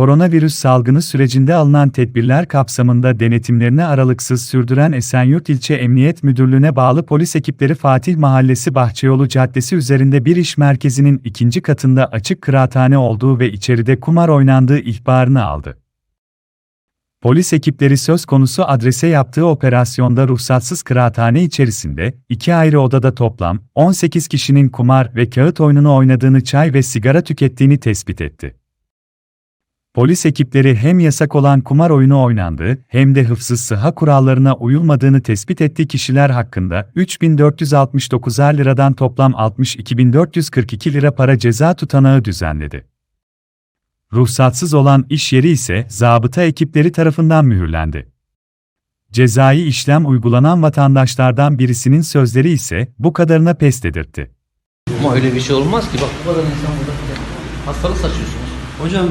Koronavirüs salgını sürecinde alınan tedbirler kapsamında denetimlerini aralıksız sürdüren Esenyurt İlçe Emniyet Müdürlüğü'ne bağlı polis ekipleri Fatih Mahallesi Bahçeyolu Caddesi üzerinde bir iş merkezinin ikinci katında açık kıraathane olduğu ve içeride kumar oynandığı ihbarını aldı. Polis ekipleri söz konusu adrese yaptığı operasyonda ruhsatsız kıraathane içerisinde iki ayrı odada toplam 18 kişinin kumar ve kağıt oyununu oynadığını çay ve sigara tükettiğini tespit etti. Polis ekipleri hem yasak olan kumar oyunu oynandığı hem de hıfzı sıha kurallarına uyulmadığını tespit ettiği kişiler hakkında 3.469'er liradan toplam 62.442 lira para ceza tutanağı düzenledi. Ruhsatsız olan iş yeri ise zabıta ekipleri tarafından mühürlendi. Cezai işlem uygulanan vatandaşlardan birisinin sözleri ise bu kadarına pes dedirtti. Ama öyle bir şey olmaz ki. Bak bu kadar insan burada hastalık saçıyorsunuz. Hocam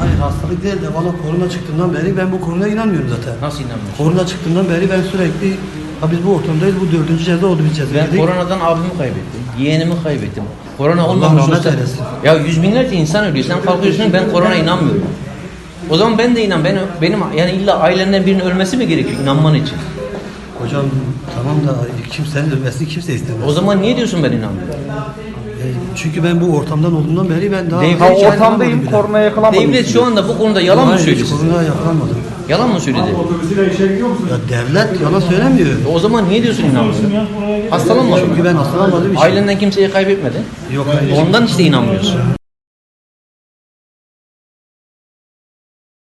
hayır hastalık değil de valla korona çıktığından beri ben bu koronaya inanmıyorum zaten. Nasıl inanmıyorsun? Korona çıktığından beri ben sürekli ha biz bu ortamdayız bu dördüncü ceza oldu biz ceza Ben yedik. koronadan abimi kaybettim. Yeğenimi kaybettim. Korona olmamış olsa... eylesin. Ya yüz binlerce insan ölüyor. Sen kalkıyorsun ben korona inanmıyorum. O zaman ben de inan. Ben, benim yani illa ailenden birinin ölmesi mi gerekiyor inanman için? Hocam tamam da kimsenin ölmesini kimse istemez. O zaman niye diyorsun ben inanmıyorum? E, çünkü ben bu ortamdan olduğumdan beri ben daha Devlet- Ha, Ortamdayım bile. korona yakalanmadım. Devlet şu anda bu konuda yalan mı Hayır, koronaya yakalanmadım. Yalan mı söyledi? Ya devlet yalan söylemiyor. O zaman niye diyorsun inanmıyorum? Hastalanmadın Çünkü mı? ben hastalanmadığım için. Ailenden kimseyi kaybetmedin. Yok hayır. Ondan işte inanmıyorsun.